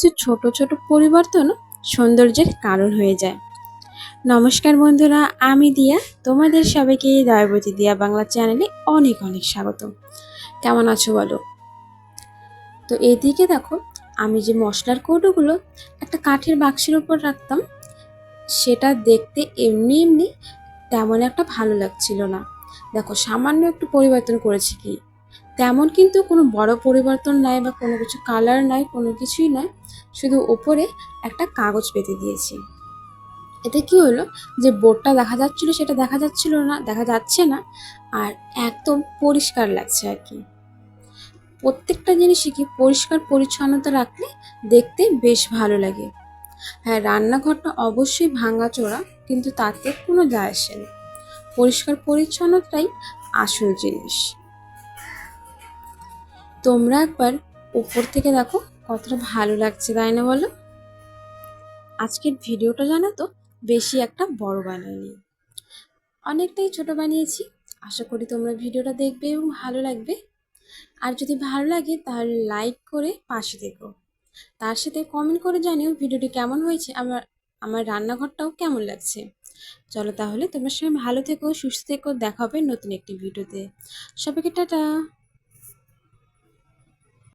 কিছু ছোট ছোট পরিবর্তন সৌন্দর্যের কারণ হয়ে যায়। নমস্কার বন্ধুরা, আমি দিয়া। তোমাদের সবাইকে দয়াবতী দিয়া বাংলা চ্যানেলে অনেক অনেক স্বাগত। কেমন আছো বলো? তো এদিকে দেখো, আমি যে মশলার কৌটোগুলো একটা কাঠের বাক্সের উপর রাখতাম, সেটা দেখতে এমনি এমনি তেমন একটা ভালো লাগছিল না। দেখো, সামান্য একটু পরিবর্তন করেছি কি? তেমন কিন্তু কোনো বড় পরিবর্তন নাই বা কোনো কিছু কালার নাই, কোনো কিছুই নয় শুধু ওপরে একটা কাগজ পেতে দিয়েছি। এতে কি হলো? যে বোর্ডটা দেখা যাচ্ছিল, সেটা দেখা যাচ্ছিল না, দেখা যাচ্ছে না, আর একদম পরিষ্কার লাগছে আর কি। প্রত্যেকটা জিনিসই কি পরিষ্কার, পরিচ্ছন্নতা রাখলে দেখতে বেশ ভালো লাগে। হ্যাঁ রান্নাঘরটা অবশ্যই ভাঙাচোরা, কিন্তু তাতে কোনো যায় আসে না। পরিষ্কার, পরিচ্ছন্নতাই আসল জিনিস। তোমরা একবার উপর থেকে দেখো, কতটা ভালো লাগছে, তাই না বলো? আজকের ভিডিওটা জানো তো, বেশি একটা বড় বানাইনি অনেকটাই ছোট বানিয়েছি, আশা করি তোমরা ভিডিওটা দেখবে এবং ভালো লাগবে। আর যদি ভালো লাগে, তাহলে লাইক করে পাশে দেখো তার সাথে কমেন্ট করে জানিও ভিডিওটি কেমন হয়েছে, আমার আমার রান্নাঘরটাও কেমন লাগছে। চলো তাহলে তোমার সঙ্গে ভালো থেকো, সুস্থ থেকো, দেখা হবে নতুন একটি ভিডিওতে। সবাইকে টাটা!